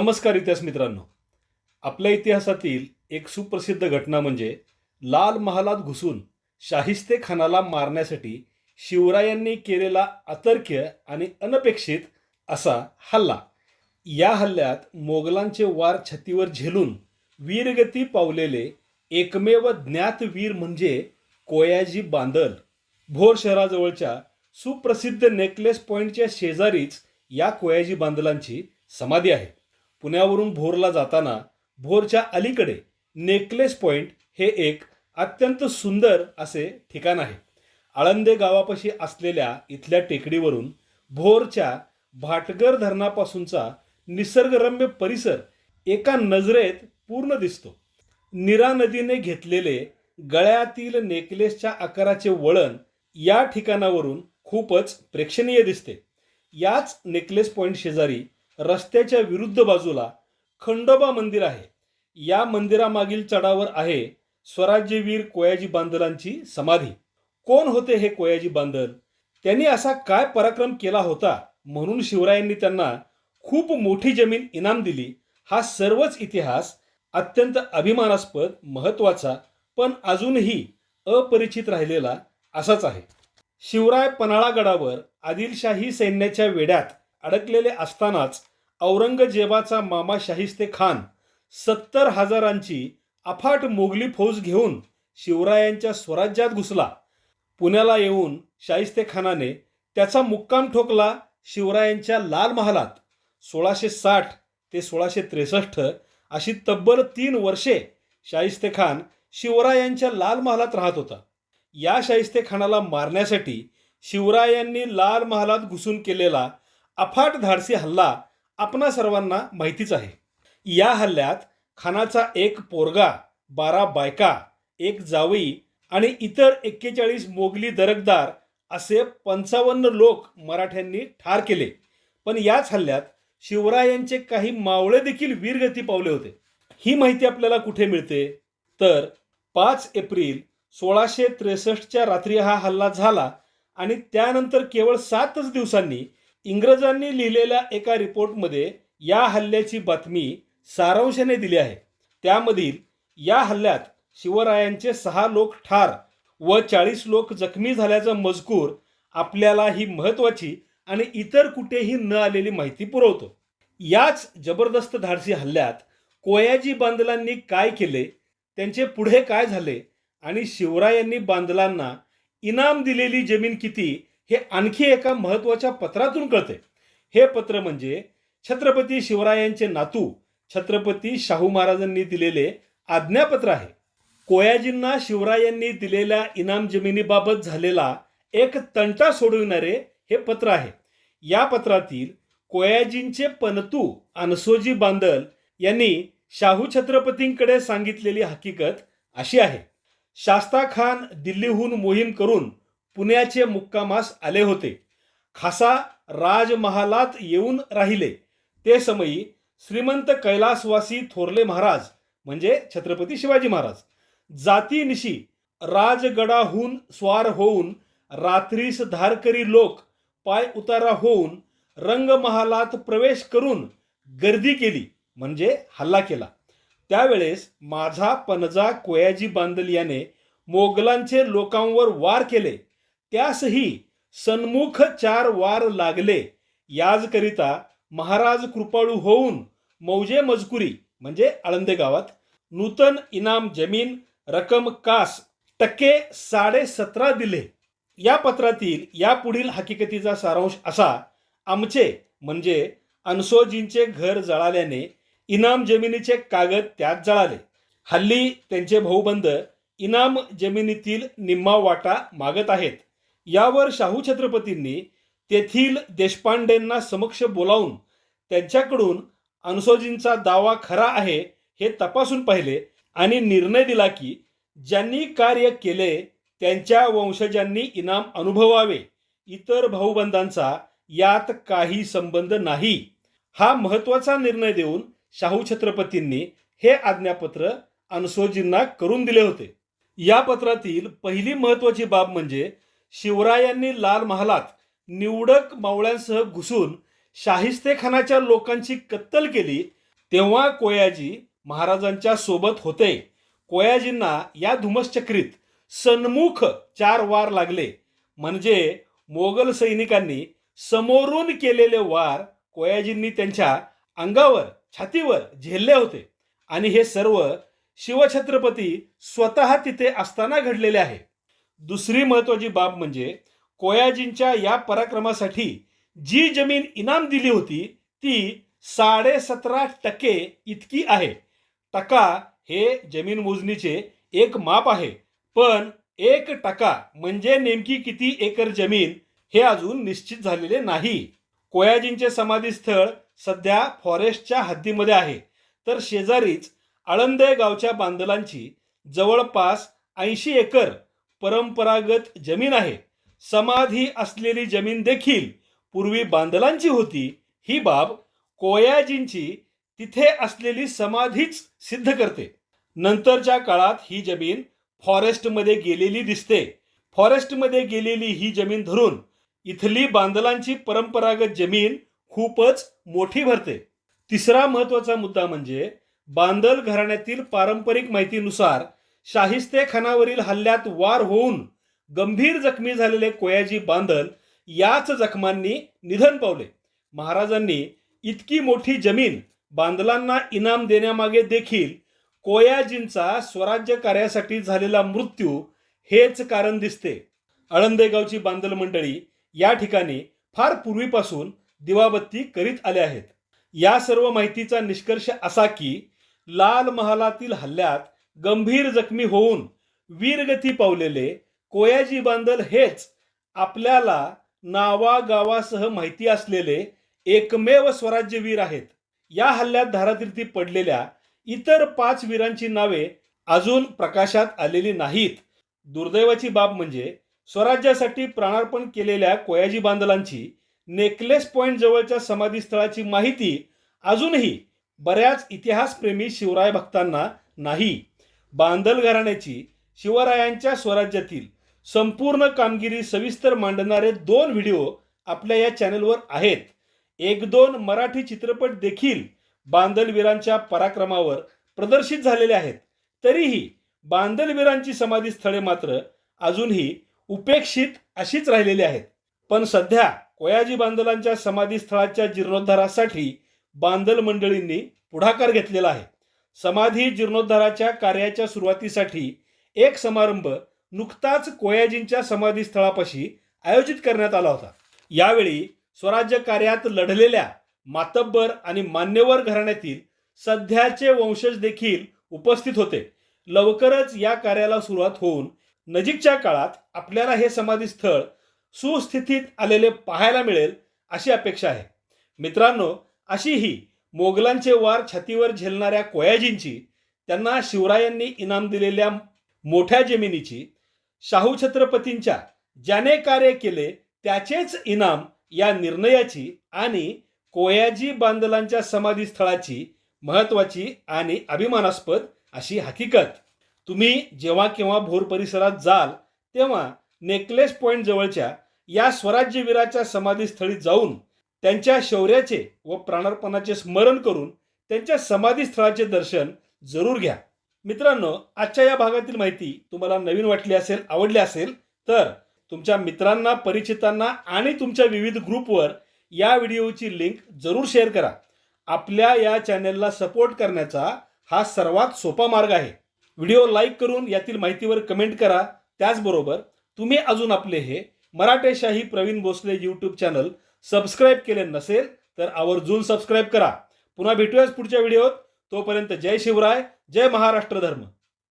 नमस्कार इतिहास मित्रांनो. आपल्या इतिहासातील एक सुप्रसिद्ध घटना म्हणजे लाल महालात घुसून शाहिस्ते खानाला मारण्यासाठी शिवरायांनी केलेला अतर्क्य आणि अनपेक्षित असा हल्ला. या हल्ल्यात मोगलांचे वार छतीवर झेलून वीरगती पावलेले एकमेव ज्ञात वीर म्हणजे कोयाजी बांदल. भोर शहराजवळच्या सुप्रसिद्ध नेकलेस पॉईंटच्या शेजारीच या कोयाजी बांदलांची समाधी आहे. पुण्यावरून भोरला जाताना भोरच्या अलीकडे नेकलेस पॉईंट हे एक अत्यंत सुंदर असे ठिकाण आहे. आळंदे गावापाशी असलेल्या इथल्या टेकडीवरून भोरच्या भाटगर धरणापासूनचा निसर्गरम्य परिसर एका नजरेत पूर्ण दिसतो. निरा नदीने घेतलेले गळ्यातील नेकलेसच्या आकाराचे वळण या ठिकाणावरून खूपच प्रेक्षणीय दिसते. याच नेकलेस पॉईंट शेजारी रस्त्याच्या विरुद्ध बाजूला खंडोबा मंदिर आहे. या मंदिरामागील चढावर आहे स्वराज्यवीर कोयाजी बांदलांची समाधी. कोण होते हे कोयाजी बांदल? त्यांनी असा काय पराक्रम केला होता? म्हणून शिवरायांनी त्यांना खूप मोठी जमीन इनाम दिली. हा सर्वच इतिहास अत्यंत अभिमानास्पद महत्त्वाचा पण अजूनही अपरिचित राहिलेला असाच आहे. शिवराय पन्हाळागडावर आदिलशाही सैन्याच्या वेड्यात अडकलेले असतानाच औरंगजेबाचा मामा शाहिस्ते खान सत्तर हजारांची अफाट मोगली फौज घेऊन शिवरायांच्या स्वराज्यात घुसला. पुण्याला येऊन शाहिस्ते खानाने त्याचा मुक्काम ठोकला शिवरायांच्या लाल महालात. सोळाशे साठ ते सोळाशे त्रेसष्ट अशी तब्बल तीन वर्षे शाहिस्ते खान शिवरायांच्या लाल महालात राहत होता. या शाहिस्ते खानाला मारण्यासाठी शिवरायांनी लाल महालात घुसून केलेला अफाट धाडसी हल्ला आपणा सर्वांना माहितीच आहे. या हल्ल्यात खानाचा एक पोरगा बारा बायका एक जावई आणि इतर एक्केचाळीस मोगली दरकदार असे पंचावन्न लोक मराठ्यांनी ठार केले. पण याच हल्ल्यात शिवरायांचे काही मावळे देखील वीरगती पावले होते. ही माहिती आपल्याला कुठे मिळते? तर पाच एप्रिल सोळाशे त्रेसष्टच्या रात्री हा हल्ला झाला आणि त्यानंतर केवळ सातच दिवसांनी इंग्रजांनी लिहिलेल्या एका रिपोर्टमध्ये या हल्ल्याची बातमी सारांशाने दिली आहे. त्यामधील या हल्ल्यात शिवरायांचे सहा लोक ठार व चाळीस लोक जखमी झाल्याचा मजकूर आपल्याला ही महत्त्वाची आणि इतर कुठेही न आलेली माहिती पुरवतो. याच जबरदस्त धाडसी हल्ल्यात कोयाजी बांदलांनी काय केले त्यांचे पुढे काय झाले आणि शिवरायांनी बांदलांना इनाम दिलेली जमीन किती हे आणखी एका महत्त्वाच्या पत्रातून कळते. हे पत्र म्हणजे छत्रपती शिवरायांचे नातू छत्रपती शाहू महाराजांनी दिलेले आज्ञापत्र आहे. कोयाजींना शिवरायांनी दिलेल्या इनाम जमिनीबाबत झालेला एक तंटा सोडविणारे हे पत्र आहे. या पत्रातील कोयाजींचे पनतू अनसोजी बांदल यांनी शाहू छत्रपतींकडे सांगितलेली हकीकत अशी आहे. शास्ता खान दिल्लीहून मोहीम करून पुण्याचे मुक्कामास आले होते. खासा राजमहालात येऊन राहिले. ते समयी श्रीमंत कैलासवासी थोरले महाराज म्हणजे छत्रपती शिवाजी महाराज जातीनिशी राजगडाहून स्वार होऊन रात्रीस धारकरी लोक पाय उतारा होऊन रंगमहालात प्रवेश करून गर्दी केली म्हणजे हल्ला केला. त्यावेळेस माझा पणजा कोयाजी बांदल याने मोगलांचे लोकांवर वार केले. त्यासही सन्मुख चार वार लागले. याजकरिता महाराज कृपाळू होऊन मौजे मजकुरी म्हणजे आळंदे गावात नूतन इनाम जमीन रकम कास टक्के साडे सतरा दिले. या पत्रातील या पुढील हकीकतीचा सारांश असा आमचे म्हणजे अनसोजींचे घर जळाल्याने इनाम जमिनीचे कागद त्यात जळाले. हल्ली त्यांचे भाऊबंद इनाम जमिनीतील निम्मा वाटा मागत आहेत. यावर शाहू छत्रपतींनी तेथील देशपांडेंना समक्ष बोलावून त्यांच्याकडून अनुसोजींचा दावा खरा आहे हे तपासून पाहिले आणि निर्णय दिला की ज्यांनी कार्य केले त्यांच्या वंशजांनी इनाम अनुभवावे. इतर भाऊबंदांचा यात काही संबंध नाही. हा महत्त्वाचा निर्णय देऊन शाहू छत्रपतींनी हे आज्ञापत्र अनसोजींना करून दिले होते. या पत्रातील पहिली महत्वाची बाब म्हणजे शिवरायांनी लाल महालात निवडक मावळ्यांसह घुसून शाहिस्तेखानाच्या लोकांची कत्तल केली तेव्हा कोयाजी महाराजांच्या सोबत होते. कोयाजींना या धुमसचक्रीत सन्मुख चार वार लागले. म्हणजे मोगल सैनिकांनी समोरून केलेले वार कोयाजींनी त्यांच्या अंगावर छातीवर झेलले होते. आणि हे सर्व शिवछत्रपती स्वतः तिथे असताना घडलेले आहे. दुसरी महत्त्वाची बाब म्हणजे कोयाजींच्या या पराक्रमासाठी जी जमीन इनाम दिली होती ती साडेसतरा टक्के इतकी आहे. टका हे जमीन मोजणीचे एक माप आहे. पण एक टका म्हणजे नेमकी किती एकर जमीन हे अजून निश्चित झालेले नाही. कोयाजींचे समाधीस्थळ सध्या फॉरेस्टच्या हद्दीमध्ये आहे. तर शेजारीच आळंदे गावच्या बांदलांची जवळपास ऐंशी एकर परंपरागत जमीन आहे. समाधी असलेली जमीन देखील पूर्वी बांदलांची होती. ही बाब कोयाजींची तिथे असलेली समाधीच सिद्ध करते. नंतरच्या काळात ही जमीन फॉरेस्टमध्ये गेलेली दिसते. फॉरेस्टमध्ये गेलेली ही जमीन धरून इथली बांदलांची परंपरागत जमीन खूपच मोठी भरते. तिसरा महत्त्वाचा मुद्दा म्हणजे बांदल घराण्यातील पारंपरिक माहितीनुसार शाहिस्ते खानावरील हल्ल्यात वार होऊन गंभीर जखमी झालेले कोयाजी बांदल याच जखमांनी निधन पावले. महाराजांनी इतकी मोठी जमीन बांधलांना इनाम देण्यामागे देखील कोयाजींचा स्वराज्य कार्यासाठी झालेला मृत्यू हेच कारण दिसते. आळंदेगावची बांधल बांदल मंडळी या ठिकाणी फार पूर्वीपासून दिवाबत्ती करीत आले आहेत. या सर्व माहितीचा निष्कर्ष असा की लाल महालातील हल्ल्यात गंभीर जखमी होऊन वीरगती पावलेले कोयाजी बांदल हेच आपल्याला नावागावासह माहिती असलेले एकमेव स्वराज्यवीर आहेत. या हल्ल्यात धारातीर्थी पडलेल्या इतर पाच वीरांची नावे अजून प्रकाशात आलेली नाहीत. दुर्दैवाची बाब म्हणजे स्वराज्यासाठी प्राणार्पण केलेल्या कोयाजी बांदलांची नेकलेस पॉइंट जवळच्या समाधीस्थळाची माहिती अजूनही बऱ्याच इतिहासप्रेमी शिवराय भक्तांना नाही. बांधल घराण्याची शिवरायांच्या स्वराज्यातील संपूर्ण कामगिरी सविस्तर मांडणारे दोन व्हिडिओ आपल्या या चॅनलवर आहेत. एक दोन मराठी चित्रपट देखील बांधलवीरांच्या पराक्रमावर प्रदर्शित झालेले आहेत. तरीही बांधलवीरांची समाधी स्थळे मात्र अजूनही उपेक्षित अशीच राहिलेली आहेत. पण सध्या कोयाजी बांधलांच्या समाधीस्थळाच्या जीर्णोद्धारासाठी बांधल मंडळींनी पुढाकार घेतलेला आहे. समाधी जीर्णोद्धाराच्या कार्याच्या सुरुवातीसाठी एक समारंभ नुकताच कोयाजींच्या समाधीस्थळापाशी आयोजित करण्यात आला होता. यावेळी स्वराज्य कार्यात लढलेल्या मातब्बर आणि मान्यवर घराण्यातील सध्याचे वंशज देखील उपस्थित होते. लवकरच या कार्याला सुरुवात होऊन नजीकच्या काळात आपल्याला हे समाधीस्थळ सुस्थितीत आलेले पाहायला मिळेल अशी अपेक्षा आहे. मित्रांनो अशी ही मोगलांचे वार छातीवर झेलणाऱ्या कोयाजींची त्यांना शिवरायांनी इनाम दिलेल्या मोठ्या जमिनीची शाहू छत्रपतींच्या ज्याने कार्य केले त्याचेच इनाम या निर्णयाची आणि कोयाजी बांदलांच्या समाधीस्थळाची महत्वाची आणि अभिमानास्पद अशी हकीकत. तुम्ही जेव्हा केव्हा भोर परिसरात जाल तेव्हा नेकलेस पॉईंट जवळच्या या स्वराज्यवीराच्या समाधीस्थळी जाऊन त्यांच्या शौर्याचे व प्राणार्पणाचे स्मरण करून त्यांच्या समाधीस्थळाचे दर्शन जरूर घ्या. मित्रांनो आजच्या या भागातील माहिती तुम्हाला नवीन वाटली असेल आवडली असेल तर तुमच्या मित्रांना परिचितांना आणि तुमच्या विविध ग्रुपवर या व्हिडिओची लिंक जरूर शेअर करा. आपल्या या चॅनेलला सपोर्ट करण्याचा हा सर्वात सोपा मार्ग आहे. व्हिडिओ लाईक करून यातील माहितीवर कमेंट करा. त्याचबरोबर तुम्ही अजून आपले हे Maratheshahi Pravin Bhosale YouTube channel subscribe केले नसेल तर आवर्जून सबस्क्राईब करा. पुन्हा भेटूयाच पुढच्या व्हिडिओत तोपर्यंत जय शिवराय जय महाराष्ट्र धर्म.